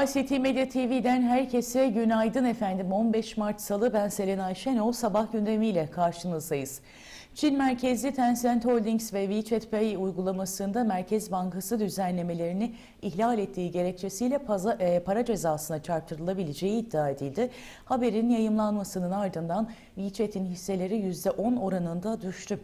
ICT Medya TV'den herkese günaydın efendim. 15 Mart Salı ben Selena Şenol sabah gündemiyle karşınızdayız. Çin merkezli Tencent Holdings ve WeChat Pay uygulamasında Merkez Bankası düzenlemelerini ihlal ettiği gerekçesiyle e, para cezasına çarptırılabileceği iddia edildi. Haberin yayımlanmasının ardından WeChat'in hisseleri %10 oranında düştü.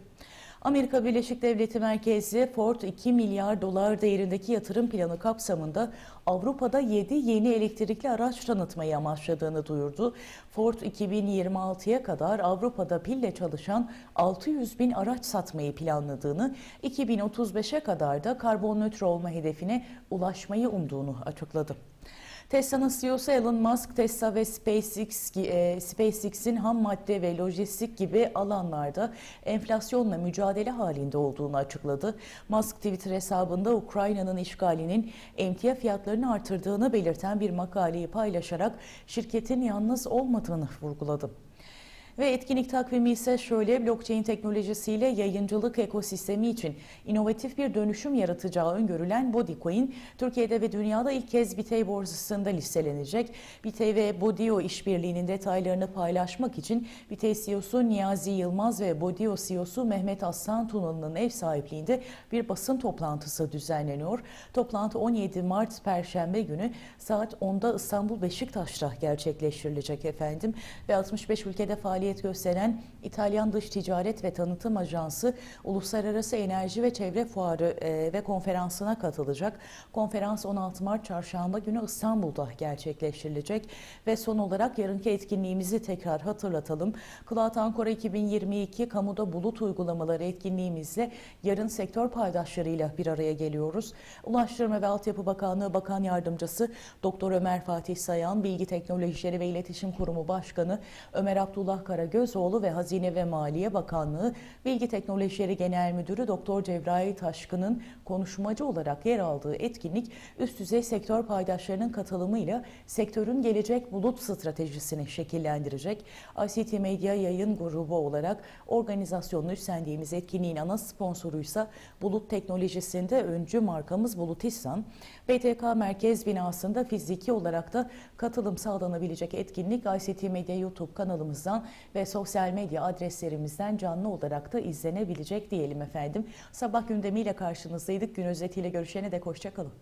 Amerika Birleşik Devletleri merkezli Ford 2 milyar dolar değerindeki yatırım planı kapsamında Avrupa'da 7 yeni elektrikli araç tanıtmayı amaçladığını duyurdu. Ford 2026'ya kadar Avrupa'da pille çalışan 600 bin araç satmayı planladığını, 2035'e kadar da karbon nötr olma hedefine ulaşmayı umduğunu açıkladı. Tesla'nın CEO'su Elon Musk, Tesla ve SpaceX, e, SpaceX'in ham madde ve lojistik gibi alanlarda enflasyonla mücadele halinde olduğunu açıkladı. Musk Twitter hesabında Ukrayna'nın işgalinin emtia fiyatlarını artırdığını belirten bir makaleyi paylaşarak şirketin yalnız olmadığını vurguladı. Ve etkinlik takvimi ise şöyle blockchain teknolojisiyle yayıncılık ekosistemi için inovatif bir dönüşüm yaratacağı öngörülen Bodycoin, Türkiye'de ve dünyada ilk kez Bitey borsasında listelenecek. Bitey ve Bodio işbirliğinin detaylarını paylaşmak için Bitey CEO'su Niyazi Yılmaz ve Bodio CEO'su Mehmet Aslan Tunalı'nın ev sahipliğinde bir basın toplantısı düzenleniyor. Toplantı 17 Mart Perşembe günü saat 10'da İstanbul Beşiktaş'ta gerçekleştirilecek efendim ve 65 ülkede faaliyet faaliyet gösteren İtalyan Dış Ticaret ve Tanıtım Ajansı Uluslararası Enerji ve Çevre Fuarı e, ve konferansına katılacak. Konferans 16 Mart Çarşamba günü İstanbul'da gerçekleştirilecek ve son olarak yarınki etkinliğimizi tekrar hatırlatalım. Cloud Ankara 2022 Kamuda Bulut Uygulamaları etkinliğimizle yarın sektör paydaşlarıyla bir araya geliyoruz. Ulaştırma ve Altyapı Bakanlığı Bakan Yardımcısı Doktor Ömer Fatih Sayan, Bilgi Teknolojileri ve İletişim Kurumu Başkanı Ömer Abdullah Karagözoğlu ve Hazine ve Maliye Bakanlığı Bilgi Teknolojileri Genel Müdürü Doktor Cebrail Taşkın'ın konuşmacı olarak yer aldığı etkinlik üst düzey sektör paydaşlarının katılımıyla sektörün gelecek bulut stratejisini şekillendirecek. ICT Medya Yayın Grubu olarak organizasyonunu üstlendiğimiz etkinliğin ana sponsoruysa Bulut Teknolojisi'nde öncü markamız Bulutistan. BTK Merkez Binası'nda fiziki olarak da katılım sağlanabilecek etkinlik ICT Medya YouTube kanalımızdan ve sosyal medya adreslerimizden canlı olarak da izlenebilecek diyelim efendim. Sabah gündemiyle karşınızdaydık. Gün özetiyle görüşene dek hoşçakalın.